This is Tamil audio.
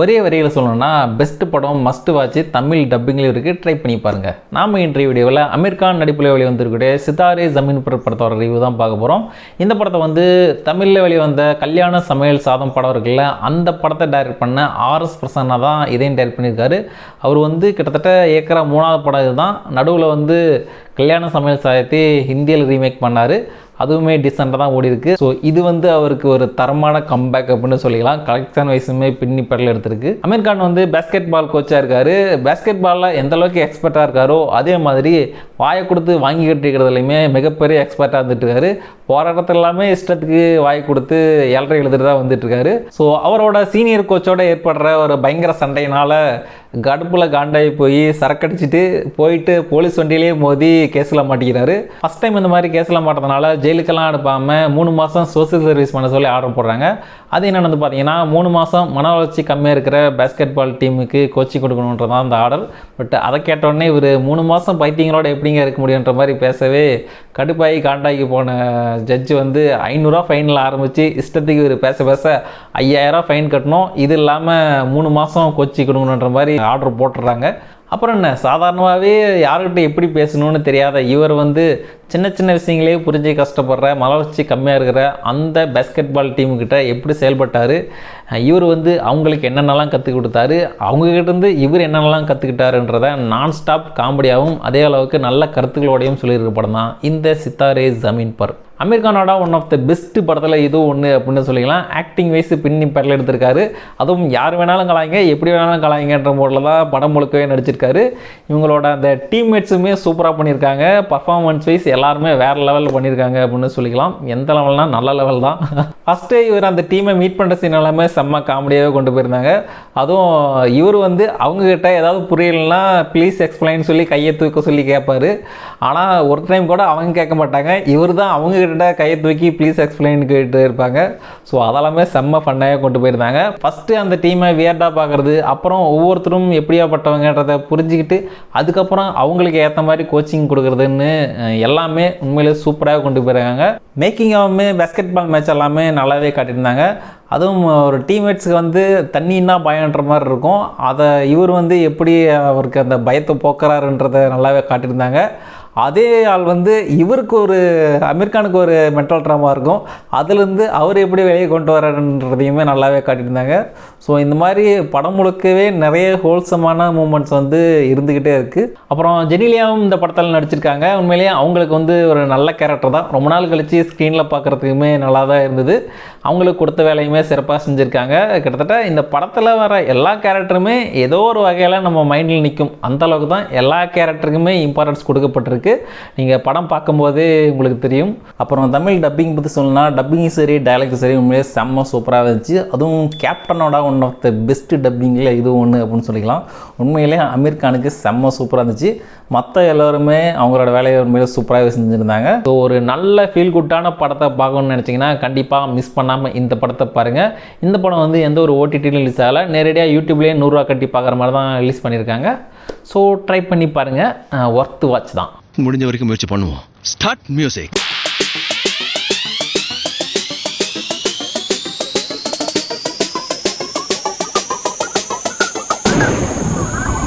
ஒரே வரியில் சொல்லணும்னா பெஸ்ட் படம் மஸ்ட் வாட்ச் தமிழ் டப்பிங்லேயும் இருக்குது ட்ரை பண்ணி பாருங்கள் நாம இன்றைய வீடியோவில் அமீர்கான் நடிப்பில் வெளிவந்திருக்கக்கூடிய சிதாரே ஜமீன் பர் படத்தோட ரிவ்யூ தான் பார்க்க போகிறோம் இந்த படத்தை வந்து தமிழில் வெளிவந்த கல்யாண சமையல் சாதம் படம் இருக்குல்ல அந்த படத்தை டைரக்ட் பண்ண ஆர்எஸ் பிரசன்னா தான் இதையும் டைரக்ட் பண்ணியிருக்காரு. அவர் வந்து கிட்டத்தட்ட ஏக்கரா மூணாவது படம் இதுதான். நடுவில் வந்து கல்யாண சமையல் சாதத்தை ஹிந்தியில் ரீமேக் பண்ணார். அதுவுமே டிசெண்டாக தான் ஓடி இருக்கு ஸோ இது வந்து அவருக்கு ஒரு தரமான கம்பேக் அப்படின்னு சொல்லிக்கலாம். கலெக்ஷன் வைஸுமே பின்னி பெடல் எடுத்திருக்கு. அமீர் கான் வந்து பேஸ்கெட் பால் கோச்சாக இருக்காரு. பேஸ்கெட் பாலில் எந்த அளவுக்கு எக்ஸ்பர்ட்டாக இருக்காரோ அதே மாதிரி வாயை கொடுத்து வாங்கி கட்டிக்கிறதுலையுமே மிகப்பெரிய எக்ஸ்பர்ட்டாக இருந்துட்டு இருக்காரு. போகிற எல்லாமே இஷ்டத்துக்கு வாய் கொடுத்து ஏழரை எழுதுட்டு தான் வந்துட்டு இருக்காரு. ஸோ அவரோட சீனியர் கோச்சோட ஏற்படுற ஒரு பயங்கர சண்டையினால் கடுப்பில் காண்டாகி போய் சரக்கடிச்சிட்டு போயிட்டு போலீஸ் வண்டியிலேயே மோதி கேஸில் மாட்டிக்கிறாரு. ஃபஸ்ட் டைம் இந்த மாதிரி கேஸில் மாட்டதுனால ஜெயிலுக்கெல்லாம் அனுப்பாமல் மூணு மாதம் சோசியல் சர்வீஸ் பண்ண சொல்லி ஆர்டர் போடுறாங்க. அது என்னென்னு வந்து பார்த்தீங்கன்னா மூணு மாதம் மன வளர்ச்சி கம்மியாக இருக்கிற பேஸ்கெட் பால் டீமுக்கு கோச்சிங் கொடுக்கணுன்றது தான் அந்த ஆர்டர் பட் அதை கேட்டோடனே இவர் மூணு மாதம் பைத்தியங்களோட எப்படிங்க இருக்க முடியுன்ற மாதிரி பேசவே கடுப்பாகி காண்டாக்கி போன ஜட்ஜு வந்து ஐநூறுரூவா ஃபைனில் ஆரம்பித்து இஷ்டத்துக்கு இவர் பேச பேச ஐயாயிரம் ஃபைன் கட்டணும். இது இல்லாமல் மூணு மாதம் கோச்சிங் கொடுக்கணுன்ற மாதிரி ஆர்டர் போட்டுடுறாங்க. அப்புறம் என்ன? சாதாரணமாகவே யார்கிட்ட எப்படி பேசணும்னு தெரியாத இவர் வந்து சின்ன சின்ன விஷயங்களே புரிஞ்சு கஷ்டப்படுற மலர்ச்சி கம்மியாக இருக்கிற அந்த பேஸ்கெட் பால் டீமுக்கிட்ட எப்படி செயல்பட்டார்? இவர் வந்து அவங்களுக்கு என்னென்னலாம் கற்றுக் கொடுத்தாரு அவங்கக்கிட்டேருந்து இவர் என்னென்னலாம் கற்றுக்கிட்டாருன்றத நான் ஸ்டாப் காமெடியாகவும் அதே அளவுக்கு நல்ல கருத்துக்களோடையும் சொல்லியிருக்க படம் தான் இந்த சித்தாரே ஜமீன் பர். அமீர்கானோட ஒன் ஆஃப் த பெஸ்ட் படத்தில் இதுவும் ஒன்று அப்படின்னு சொல்லிக்கலாம். ஆக்டிங் வைஸ் பின்னி பெடல் எடுத்திருக்காரு. அதுவும் யார் வேணாலும் கலாயிங்க எப்படி வேணாலும் கலாயிங்கன்ற மோடில் தான் படம் முழுக்கவே நடிச்சிருக்காரு. இவங்களோட அந்த டீம்மேட்ஸுமே சூப்பராக பண்ணியிருக்காங்க. பர்ஃபார்மன்ஸ் வைஸ் எல்லாருமே வேறு லெவலில் பண்ணியிருக்காங்க அப்படின்னு சொல்லிக்கலாம். எந்த லெவல்னால் நல்ல லெவல் தான். ஃபஸ்ட்டு இவர் அந்த டீமை மீட் பண்ணுற சீன் எல்லாமே செம்ம காமெடியாகவே கொண்டு போயிருந்தாங்க. அதுவும் இவர் வந்து அவங்கக்கிட்ட ஏதாவது புரியலன்னா ப்ளீஸ் எக்ஸ்பிளைன் சொல்லி கையை தூக்க சொல்லி கேட்பாரு ஆனால் ஒரு டைம் கூட அவங்க கேட்க மாட்டாங்க. இவர் தான் அவங்கக்கிட்ட கையை தூக்கி ப்ளீஸ் எக்ஸ்பிளைன் கேட்டு இருப்பாங்க. ஸோ அதெல்லாமே செம்ம ஃபன்னாக கொண்டு போயிருந்தாங்க. ஃபஸ்ட்டு அந்த டீமை வியர்டாக பார்க்குறது அப்புறம் ஒவ்வொருத்தரும் எப்படியாப்பட்டவங்கன்றதை புரிஞ்சுக்கிட்டு அதுக்கப்புறம் அவங்களுக்கு ஏற்ற மாதிரி கோச்சிங் கொடுக்குறதுன்னு எல்லாமே உண்மையிலே சூப்பராக கொண்டு போயிருக்காங்க. Making of basketball match எல்லாமே நல்லாவே காட்டியிருந்தாங்க. அதுவும் ஒரு டீம்மேட்ஸுக்கு வந்து தண்ணின்னா பயன்ற மாதிரி இருக்கும். அதை இவர் வந்து எப்படி அவருக்கு அந்த பயத்தை போக்குறாருன்றதை நல்லாவே காட்டியிருந்தாங்க. அதே ஆள் வந்து இவருக்கு ஒரு அமீர்கானுக்கு ஒரு மென்டல் ட்ராமா இருக்கும். அதுலேருந்து அவர் எப்படி வெளியே கொண்டு வர்றாருன்றதையுமே நல்லாவே காட்டியிருந்தாங்க. ஸோ இந்த மாதிரி படம் முழுக்கவே நிறைய ஹோல்சமான மூமெண்ட்ஸ் வந்து இருந்துக்கிட்டே இருக்குது அப்புறம் ஜெனிலியாவும் இந்த படத்தில் நடிச்சிருக்காங்க. உண்மையிலேயே அவங்களுக்கு வந்து ஒரு நல்ல கேரக்டர் தான். ரொம்ப நாள் கழித்து ஸ்க்ரீனில் பார்க்குறதுக்குமே நல்லா தான் இருந்தது. அவங்களுக்கு கொடுத்த வேலையுமே சிறப்பாக செஞ்சுருக்காங்க. கிட்டத்தட்ட இந்த படத்தில் வர எல்லா கேரக்டருமே ஏதோ ஒரு வகையில் நம்ம மைண்டில் நிற்கும் அந்தளவுக்கு தான் எல்லா கேரக்டருக்குமே இம்பார்ட்டன்ஸ் கொடுக்கப்பட்டிருக்கு. நீங்கள் படம் பார்க்கும்போதே உங்களுக்கு தெரியும். அப்புறம் தமிழ் டப்பிங் பற்றி சொல்லணும்னா டப்பிங்கும் சரி டயலாக் சரி உண்மையிலே செம்ம சூப்பராக இருந்துச்சு. அதுவும் கேப்டனோட ஒன் ஆஃப் த பெஸ்ட் டப்பிங்கில் இது ஒன்று அப்படின்னு சொல்லிக்கலாம். உண்மையிலே அமீர் கானுக்கு செம்ம சூப்பராக இருந்துச்சு. மற்ற எல்லோருமே அவங்களோட வேலையை உண்மையில சூப்பராகவே செஞ்சுருந்தாங்க. ஸோ ஒரு நல்ல ஃபீல் குட்டான படத்தை பார்க்கணும்னு நினச்சிங்கன்னா கண்டிப்பாக மிஸ் பண்ணாமல் இந்த படத்தை பாருங்கள் இந்த படம் வந்து எந்த ஒரு ஓடிடிலையும் ரிலீஸ் ஆகலை. நேரடியாக யூடியூப்லேயே நூறுரூவா கட்டி பார்க்குற மாதிரி தான் ரிலீஸ் பண்ணியிருக்காங்க ஸோ ட்ரை பண்ணி பாருங்கள் ஒர்த்து வாட்ச் தான். முடிஞ்ச வரைக்கும் முயற்சி பண்ணுவோம். Start music